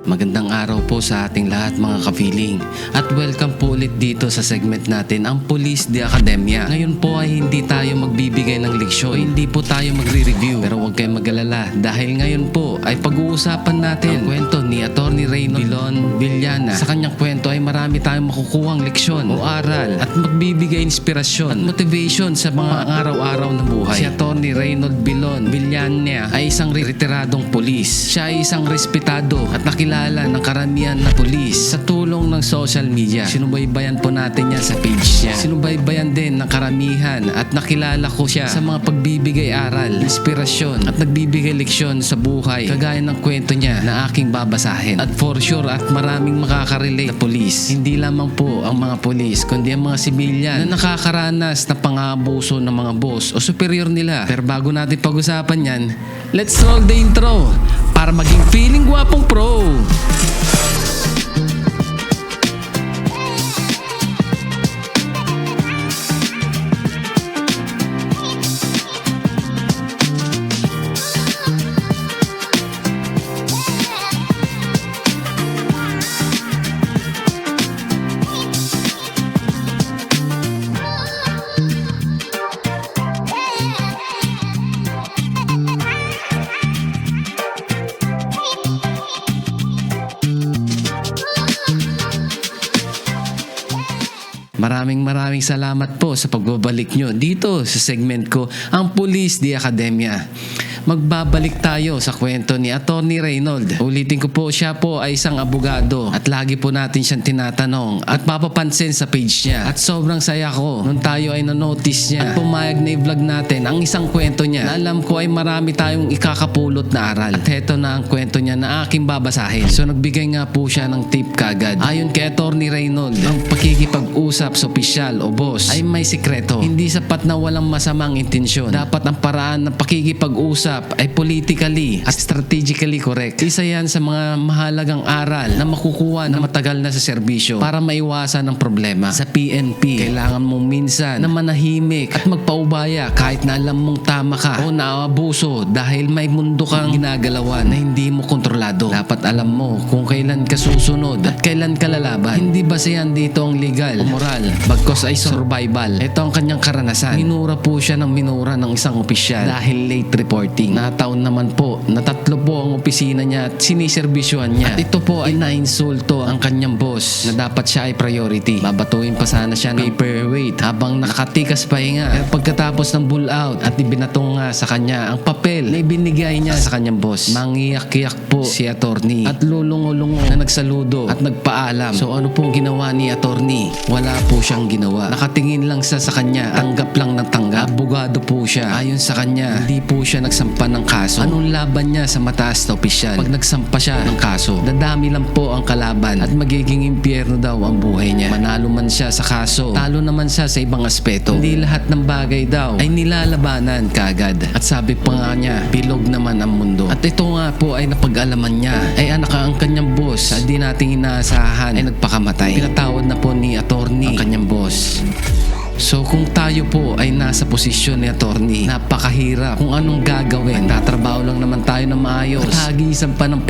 Magandang araw po sa ating lahat mga ka-feeling. At welcome po ulit dito sa segment natin ang Police de Academia. Ngayon po ay hindi tayo magbibigay ng leksyon hindi po tayo magre-review. Pero huwag kayong mag-alala dahil ngayon po ay pag-uusapan natin ang kwento ni Attorney Reyno Bilon Villana. Sa kanyang kwento ay marami tayong makukuhang leksyon o aral At magbibigay inspirasyon at motivation sa mga araw-araw na buhay. Si Attorney Reynold Bilon Villana ay isang retiradong polis Siya ay isang respetado at nakilala ng karamihan na polis sa tulong ng social media. Sinubaybayan po natin yan sa page niya. Sinubaybayan din ng karamihan at nakilala ko siya sa mga pagbibigay aral, inspirasyon at nagbibigay leksyon sa buhay kagaya ng kwento niya na aking babasahin. At for sure at maraming makakarelate na polis. Hindi lamang po ang mga polis kundi ang mga sibilyan na nakakaranas na pang-aabuso ng mga boss o superior nila. Pero bago natin pag-usapan yan, let's roll the intro para maging feeling gwapong pro. Maraming maraming salamat po sa pagbabalik nyo dito sa segment ko, ang Police di Academia. Magbabalik tayo sa kwento ni Attorney Reynold. Ulitin ko po, siya po ay isang abogado at lagi po natin siyang tinatanong at mapapansin sa page niya. At sobrang saya ko nung tayo ay na-notice niya at pumayag na i-vlog natin ang isang kwento niya na alam ko ay marami tayong ikakapulot na aral. At heto na ang kwento niya na aking babasahin. So nagbigay nga po siya ng tip kagad. Ayon kay Attorney Reynold, ang pakikipag-usap sa opisyal o boss ay may sikreto. Hindi sapat na walang masamang intensyon. Dapat ang paraan ng pakikipag-usap ay politically at strategically correct. Isa yan sa mga mahalagang aral na makukuha na matagal na sa serbisyo para maiwasan ang problema. Sa PNP, kailangan mong minsan na manahimik at magpaubaya kahit na alam mong tama ka o naabuso dahil may mundo kang ginagalawan na hindi mo kontrolado. Dapat alam mo kung kailan ka susunod at kailan ka lalaban. Hindi basehan dito ang legal o moral bagkos ay survival. Ito ang kanyang karanasan. Minura po siya ng minura ng isang opisyal dahil late reporting. Nataon naman po na tatlo po ang opisina niya at siniservisyohan niya. At ito po ay nainsulto ang kanyang boss na dapat siya ay priority. Babatuin pa sana siya ng paperweight habang nakatikas pahinga. Pero pagkatapos ng bull out at ibinatong nga sa kanya ang papel na ibinigay niya sa kanyang boss. Mangiyak-iyak po si attorney at lulungo-lungo na nagsaludo at nagpaalam. So ano pong ginawa ni attorney? Wala po siyang ginawa. Nakatingin lang siya sa kanya. Tanggap lang ng tanggap. Abogado po siya. Ayon sa kanya, hindi po siya nagsampa ng kaso. Anong laban niya sa mataas na opisyal? Pag nagsampa siya ng kaso, dadami lang po ang kalaban at magiging impyerno daw ang buhay niya. Manalo man siya sa kaso, talo naman siya sa ibang aspeto. Hindi lahat ng bagay daw ay nilalabanan kagad. At sabi pa nga niya, bilog naman ang mundo. At ito nga po ay napag-alaman niya. Ay anak ang kanyang boss, at di nating inaasahan ay nagpakamatay. Pinatawad na po ni attorney ang kanyang boss. So kung tayo po ay nasa posisyon ni attorney, napakahirap kung anong gagawin. Tatrabaho lang naman tayo na maayos. At hagisan pa ng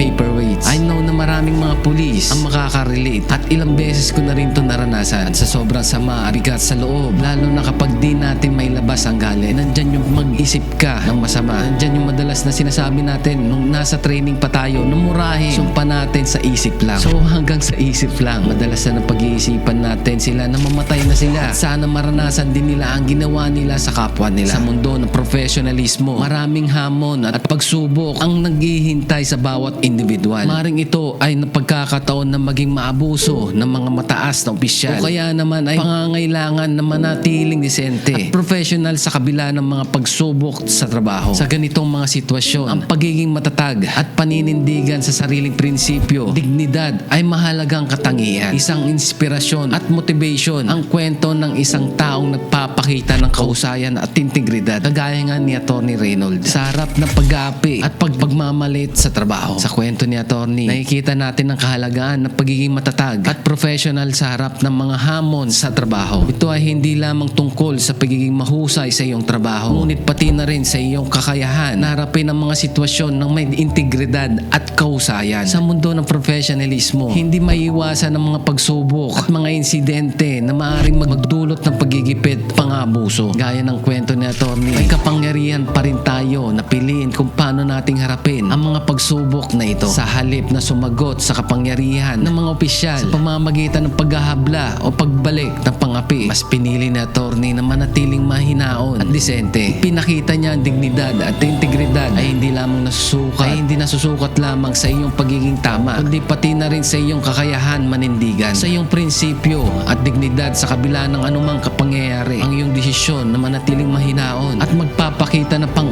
paperweights. I know na maraming mga pulis ang makaka-relate. At ilang beses ko na rin ito naranasan sa sobrang sama, bigat sa loob. Lalo na kapag di natin may labas ang galit. Nandyan yung mag-isip ka ng masama. Nandyan yung madalas na sinasabi natin nung nasa training pa tayo, numurahin. Sumpa natin sa isip lang. So hanggang sa isip lang, madalas na ng pag-iisipan natin sila na mamatay na sila. At sana maranasan din nila ang ginawa nila sa kapwa nila. Sa mundo ng professionalismo, maraming hamon at pagsubok ang naghihintay sa bawat individual. Maring ito ay napagkakataon na maging maabuso ng mga mataas na opisyal. O kaya naman ay pangangailangan na manatiling disente at professional sa kabila ng mga pagsubok sa trabaho. Sa ganitong mga sitwasyon, ang pagiging matatag at paninindigan sa sariling prinsipyo, dignidad ay mahalagang katangian. Isang inspirasyon at motivation ang kwento ng isang tao taong nagpapakita ng kausayan at integridad kagaya nga ni Atty. Reynolds sa harap ng pag-aapi at pagpagmamalit sa trabaho. Sa kwento ni Atty. Nakikita natin ang kahalagaan ng pagiging matatag at professional sa harap ng mga hamon sa trabaho. Ito ay hindi lamang tungkol sa pagiging mahusay sa iyong trabaho, ngunit pati na rin sa iyong kakayahan na harapin ang mga sitwasyon ng may integridad at kausayan. Sa mundo ng professionalismo, hindi maiiwasan ang mga pagsubok at mga insidente na maaaring magdulot ng pagigipit pangabuso. Gaya ng kwento ni Atty. may kapangyarihan pa rin tayo na piliin kung paano nating harapin ang mga pagsubok na ito sa halip na sumagot sa kapangyarihan ng mga opisyal sa pamamagitan ng paghahabla o pagbalik ng pangapi. Mas pinili ni Atty. na manatiling mahinaon at disente. Pinakita niya ang dignidad at integridad ay hindi lamang nasusukat ay hindi nasusukat lamang sa iyong pagiging tama kundi pati na rin sa iyong kakayahan manindigan sa iyong prinsipyo at dignidad sa kabila ng anumang kapangyayari ang iyong desisyon na manatiling mahinaon at magpapakita ng pangunawa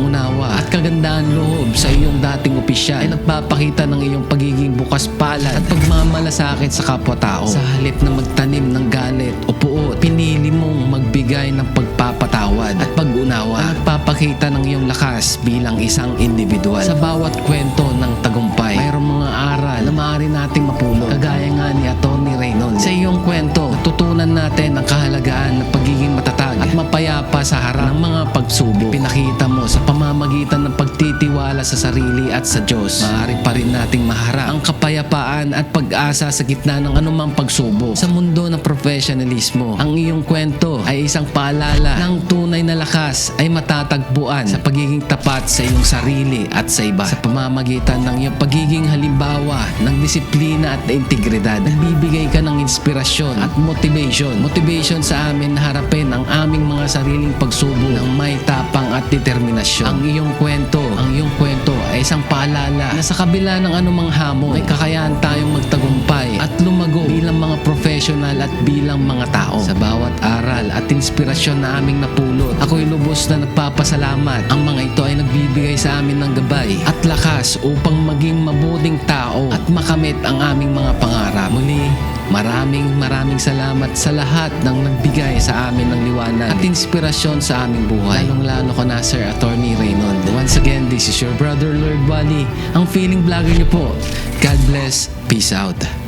opisyal ay nagpapakita ng iyong pagiging bukas palad at pagmamalasakit sa kapwa-tao. Sa halip na magtanim ng galit o puot pinili mong magbigay ng pagpapatawad at pag-unawa. At nagpapakita ng iyong lakas bilang isang individual. Sa bawat kwento ng tagumpay mayroong mga aral na maaari nating mapulot. Kagaya nga ni Atty. Reynolds sa iyong kwento tutunan natin ang kahalagaan ng pagiging matatag at mapayapa sa harap ng mga pagsubok. Pinakita mo sa pamamagitan pagtitiwala sa sarili at sa Diyos. Maaari pa rin nating maharap ang kapayapaan at pag-asa sa gitna ng anumang pagsubok. Sa mundo ng professionalismo ang iyong kwento ay isang paalala ng tunay na lakas ay matatagpuan sa pagiging tapat sa iyong sarili at sa iba. Sa pamamagitan ng iyong pagiging halimbawa ng disiplina at integridad nagbibigay ka ng inspirasyon at motivation. Motivation sa amin na harapin ang aming mga sariling pagsubok ng may tapang at determinasyon. Ang iyong kwento ang iyong kwento ay isang paalala na sa kabila ng anumang hamon may kakayahan tayong magtagumpay at lumago bilang mga professional at bilang mga tao. Sa bawat aral at inspirasyon na aming napulot ako'y lubos na nagpapasalamat. Ang mga ito ay nagbibigay sa amin ng gabay at lakas upang maging mabuting tao at makamit ang aming mga pangarap. Muli Maraming maraming salamat sa lahat ng nagbigay sa amin ng liwanag at inspirasyon sa aming buhay. Lalong-lalo ko na Sir Attorney Reynold. Once again, this is your brother Lord Wally, ang feeling vlogger niyo po. God bless. Peace out.